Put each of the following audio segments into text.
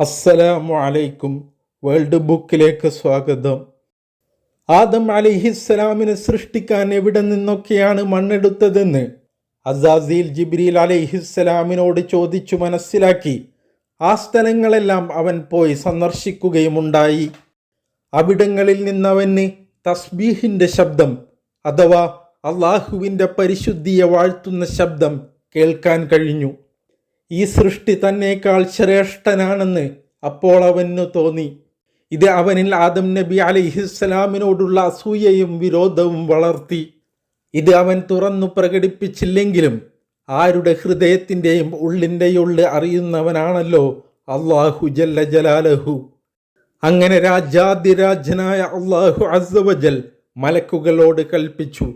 അസ്സലാമു അലൈക്കും. വേൾഡ് ബുക്കിലേക്ക് സ്വാഗതം. ആദം അലിഹിസ്സലാമിനെ സൃഷ്ടിക്കാൻ എവിടെ നിന്നൊക്കെയാണ് മണ്ണെടുത്തതെന്ന്? അസാസിൽ ജിബ്രീൽ അലിഹിസ്സലാമിനോട് ചോദിച്ചു മനസ്സിലാക്കി. ആ സ്ഥലങ്ങളെല്ലാം അവൻ പോയി സന്ദർശിക്കുകയുമുണ്ടായി. അവിടങ്ങളിൽ നിന്നവന് തസ്ബീഹിന്റെ ശബ്ദം അഥവാ അള്ളാഹുവിന്റെ പരിശുദ്ധിയെ വാഴ്ത്തുന്ന ശബ്ദം കേൾക്കാൻ കഴിഞ്ഞു. ഈ സൃഷ്ടി തന്നേക്കാൾ ശ്രേഷ്ഠനാണെന്ന് അപ്പോൾ അവനു തോന്നി. ഇത് അവനിൽ ആദം നബി അലിഹിസ്സലാമിനോടുള്ള അസൂയയും വിരോധവും വളർത്തി. ഇത് അവൻ തുറന്നു പ്രകടിപ്പിച്ചില്ലെങ്കിലും ആരുടെ ഹൃദയത്തിന്റെയും ഉള്ളിന്റെ ഉള്ള് അറിയുന്നവനാണല്ലോ അള്ളാഹു ജല്ല ജലാലഹു. അങ്ങനെ രാജാതിരാജനായ അള്ളാഹു അസവജൽ മലക്കുകളോട് കൽപ്പിച്ചു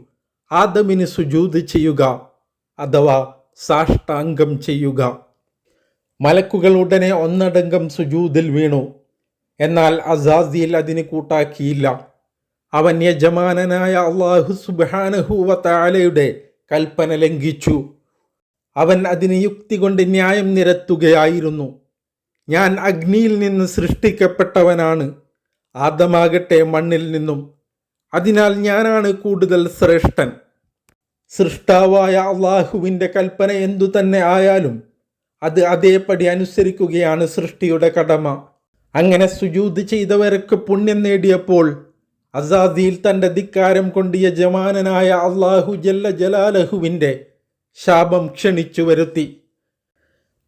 ആദമിന് സുജൂത് ചെയ്യുക അഥവാ സാഷ്ടാംഗം ചെയ്യുക. മലക്കുകൾ ഉടനെ ഒന്നടങ്കം സുജൂതിൽ വീണു. എന്നാൽ അസാസിയിൽ അതിന് കൂട്ടാക്കിയില്ല. അവൻ യജമാനനായ അള്ളാഹു സുബാനഹുവ താലയുടെ കൽപ്പന ലംഘിച്ചു. അവൻ അതിന് യുക്തി കൊണ്ട് ന്യായം നിരത്തുകയായിരുന്നു. ഞാൻ അഗ്നിയിൽ നിന്ന് സൃഷ്ടിക്കപ്പെട്ടവനാണ്. ആദമാകട്ടെ മണ്ണിൽ നിന്നും. അതിനാൽ ഞാനാണ് കൂടുതൽ ശ്രേഷ്ഠൻ. സൃഷ്ടാവായ അള്ളാഹുവിന്റെ കൽപ്പന എന്തു തന്നെ ആയാലും അത് അതേപടി അനുസരിക്കുകയാണ് സൃഷ്ടിയുടെ കടമ. അങ്ങനെ സുജൂത് ചെയ്തവർക്ക് പുണ്യം നേടിയപ്പോൾ അസാദിയിൽ തന്റെ ധിക്കാരം കൊണ്ട് യജമാനനായ അള്ളാഹു ജല്ല ജലാലഹുവിന്റെ ശാപം ക്ഷണിച്ചു വരുത്തി.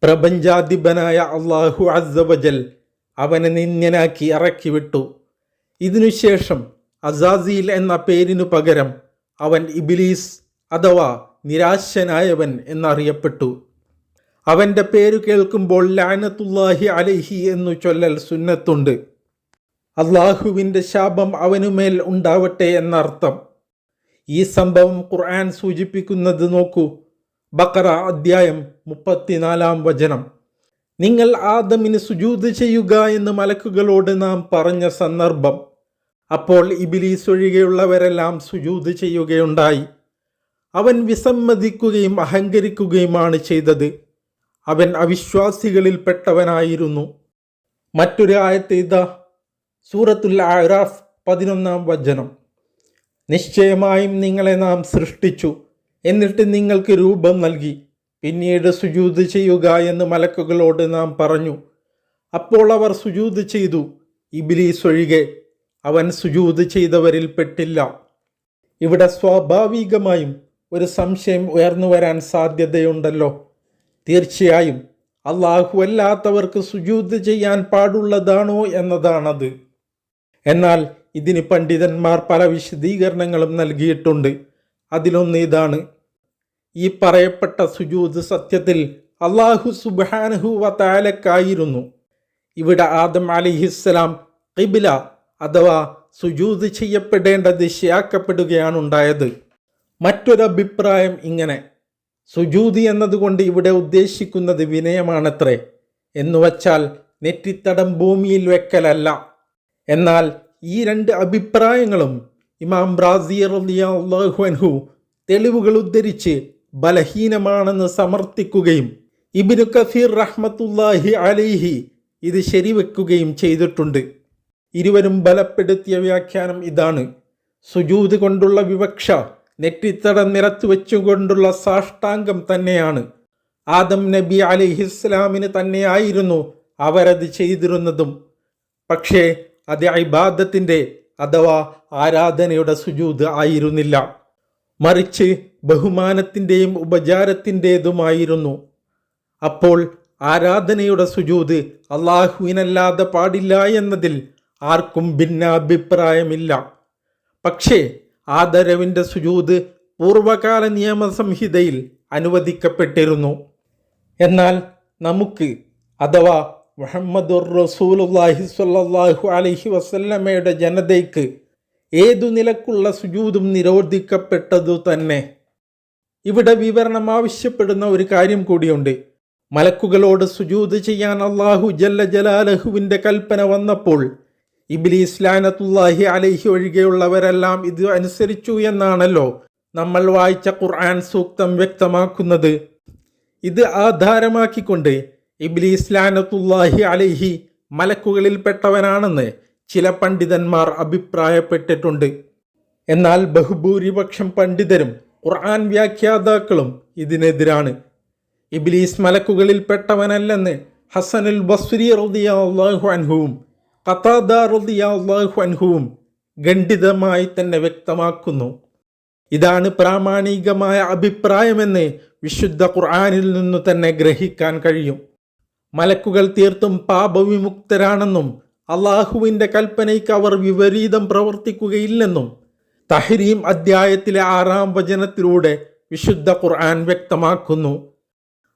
പ്രപഞ്ചാധിപനായ അള്ളാഹു അസവജൽ അവനെ നിന്യനാക്കി ഇറക്കിവിട്ടു. ഇതിനുശേഷം അസാസിൽ എന്ന പേരിനു പകരം അവൻ ഇബിലീസ് അഥവാ നിരാശനായവൻ എന്നറിയപ്പെട്ടു. അവന്റെ പേര് കേൾക്കുമ്പോൾ ലാനത്തുല്ലാഹി അലഹി എന്നു ചൊല്ലൽ സുന്നത്തുണ്ട്. അള്ളാഹുവിന്റെ ശാപം അവനുമേൽ ഉണ്ടാവട്ടെ എന്നർത്ഥം. ഈ സംഭവം ഖുർആൻ സൂചിപ്പിക്കുന്നത് നോക്കൂ. ബക്കറ അദ്ധ്യായം മുപ്പത്തിനാലാം വചനം. നിങ്ങൾ ആദമിന് സുജൂത് ചെയ്യുക എന്ന് മലക്കുകളോട് നാം പറഞ്ഞ സന്ദർഭം. അപ്പോൾ ഇബിലീസ് ഒഴികെയുള്ളവരെല്ലാം സുജൂത് ചെയ്യുകയുണ്ടായി. അവൻ വിസമ്മതിക്കുകയും അഹങ്കരിക്കുകയുമാണ് ചെയ്തത്. അവൻ അവിശ്വാസികളിൽപ്പെട്ടവനായിരുന്നു മറ്റൊരു ആയത്ത് ഇതാ സൂറത്തുൽ ആറാഫ് പതിനൊന്നാം വചനം. നിശ്ചയമായും നിങ്ങളെ നാം സൃഷ്ടിച്ചു എന്നിട്ട് നിങ്ങൾക്ക് രൂപം നൽകി. പിന്നീട് സുജൂത് ചെയ്യുക എന്ന് മലക്കുകളോട് നാം പറഞ്ഞു. അപ്പോൾ അവർ സുജൂത് ചെയ്തു. ഇബിലീസ് ഒഴികെ അവൻ സുജൂത് ചെയ്തവരിൽ പെട്ടില്ല. ഇവിടെ സ്വാഭാവികമായും ഒരു സംശയം ഉയർന്നു വരാൻ സാധ്യതയുണ്ടല്ലോ. തീർച്ചയായും അള്ളാഹു അല്ലാത്തവർക്ക് സുജൂത് ചെയ്യാൻ പാടുള്ളതാണോ എന്നതാണത്. എന്നാൽ ഇതിന് പണ്ഡിതന്മാർ പല വിശദീകരണങ്ങളും നൽകിയിട്ടുണ്ട്. അതിലൊന്ന് ഇതാണ്. ഈ പറയപ്പെട്ട സുജൂത് സത്യത്തിൽ അള്ളാഹു സുബാനഹു വത്താലക്കായിരുന്നു ഇവിടെ ആദം അലിഹിസ്സലാം കിബില അഥവാ സുജൂത് ചെയ്യപ്പെടേണ്ട ദിശയാക്കപ്പെടുകയാണ് ഉണ്ടായത് മറ്റൊരഭിപ്രായം ഇങ്ങനെ സുജൂതി എന്നതുകൊണ്ട് ഇവിടെ ഉദ്ദേശിക്കുന്നത് വിനയമാണത്രേ. എന്നുവച്ചാൽ നെറ്റിത്തടം ഭൂമിയിൽ വെക്കലല്ല. എന്നാൽ ഈ രണ്ട് അഭിപ്രായങ്ങളും ഇമാം ബ്രാസിയർ അള്ളാഹുഅൻഹു തെളിവുകൾ ഉദ്ധരിച്ച് ബലഹീനമാണെന്ന് സമർത്ഥിക്കുകയും ഇബിനു കഫീർ റഹ്മത്തുല്ലാഹി അലിഹി ഇത് ശരിവെക്കുകയും ചെയ്തിട്ടുണ്ട്. ഇരുവരും ബലപ്പെടുത്തിയ വ്യാഖ്യാനം ഇതാണ്. സുജൂത് കൊണ്ടുള്ള വിവക്ഷ നെറ്റിത്തടം നിറച്ചു വെച്ചുകൊണ്ടുള്ള സാഷ്ടാംഗം തന്നെയാണ്. ആദം നബി അലിഹിസ്ലാമിന് തന്നെയായിരുന്നു അവരത് ചെയ്തിരുന്നതും. പക്ഷേ അത് ഇബാദത്തിന്റെ അഥവാ ആരാധനയുടെ സുജൂത് ആയിരുന്നില്ല. മറിച്ച് ബഹുമാനത്തിന്റെയും ഉപചാരത്തിന്റെതുമായിരുന്നു അപ്പോൾ ആരാധനയുടെ സുജൂത് അള്ളാഹുവിനല്ലാതെ പാടില്ല എന്നതിൽ ആർക്കും ഭിന്നാഭിപ്രായമില്ല. പക്ഷേ ആദരവിന്റെ സുജൂത് പൂർവകാല നിയമസംഹിതയിൽ അനുവദിക്കപ്പെട്ടിരുന്നു. എന്നാൽ നമുക്ക് അഥവാ മുഹമ്മദുർ റസൂലുല്ലാഹി സ്വല്ലല്ലാഹു അലൈഹി വസല്ലമയുടെ ജനതയ്ക്ക് ഏതു നിലക്കുള്ള സുജൂതും നിരോധിക്കപ്പെട്ടതു തന്നെ. ഇവിടെ വിവരണം ആവശ്യപ്പെടുന്ന ഒരു കാര്യം കൂടിയുണ്ട്. മലക്കുകളോട് സുജൂത് ചെയ്യാൻ അള്ളാഹു ജല്ല ജലാലഹുവിന്റെ കൽപ്പന വന്നപ്പോൾ ഇബ്ലീസ് ലാനത്തുല്ലാഹി അലൈഹി ഒഴികെയുള്ളവരെല്ലാം ഇത് അനുസരിച്ചു എന്നാണല്ലോ നമ്മൾ വായിച്ച ഖുർആൻ സൂക്തം വ്യക്തമാക്കുന്നത്. ഇത് ആധാരമാക്കിക്കൊണ്ട് ഇബ്ലീസ് ലാനത്തുല്ലാഹി അലൈഹി മലക്കുകളിൽപ്പെട്ടവനാണെന്ന് ചില പണ്ഡിതന്മാർ അഭിപ്രായപ്പെട്ടിട്ടുണ്ട്. എന്നാൽ ബഹുഭൂരിപക്ഷം പണ്ഡിതരും ഖുർആൻ വ്യാഖ്യാതാക്കളും ഇതിനെതിരാണ്. ഇബ്ലീസ് മലക്കുകളിൽപ്പെട്ടവനല്ലെന്ന് ഹസനുൽ ബസ്രി റളിയല്ലാഹു അൻഹുവും അൻഹുവും ഖണ്ഡിതമായി തന്നെ വ്യക്തമാക്കുന്നു. ഇതാണ് പ്രാമാണികമായ അഭിപ്രായമെന്ന് വിശുദ്ധ ഖുർആാനിൽ നിന്നു തന്നെ ഗ്രഹിക്കാൻ കഴിയും. മലക്കുകൾ തീർത്തും പാപവിമുക്തരാണെന്നും അള്ളാഹുവിന്റെ കൽപ്പനയ്ക്ക് അവർ വിപരീതം പ്രവർത്തിക്കുകയില്ലെന്നും തഹരീം അദ്ധ്യായത്തിലെ ആറാം വചനത്തിലൂടെ വിശുദ്ധ ഖുർആൻ വ്യക്തമാക്കുന്നു.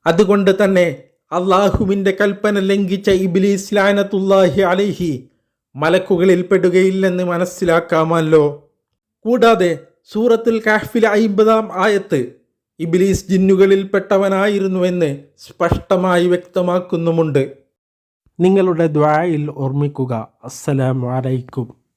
അതുകൊണ്ട് തന്നെ അള്ളാഹുവിന്റെ കൽപ്പന ലംഘിച്ച ഇബിലീസ് ലാനത്തുല്ലാഹി അലൈഹി മലക്കുകളിൽ പെടുകയില്ലെന്ന് മനസ്സിലാക്കാമല്ലോ. കൂടാതെ സൂറത്തുൽ കാഹ്ഫിലെ അയിമ്പതാം ആയത്ത് ഇബിലീസ് ജിന്നുകളിൽപ്പെട്ടവനായിരുന്നുവെന്ന് സ്പഷ്ടമായി വ്യക്തമാക്കുന്നുമുണ്ട്. നിങ്ങളുടെ ദ്വായിൽ ഓർമ്മിക്കുക. അസ്സലാമു അലൈക്കും.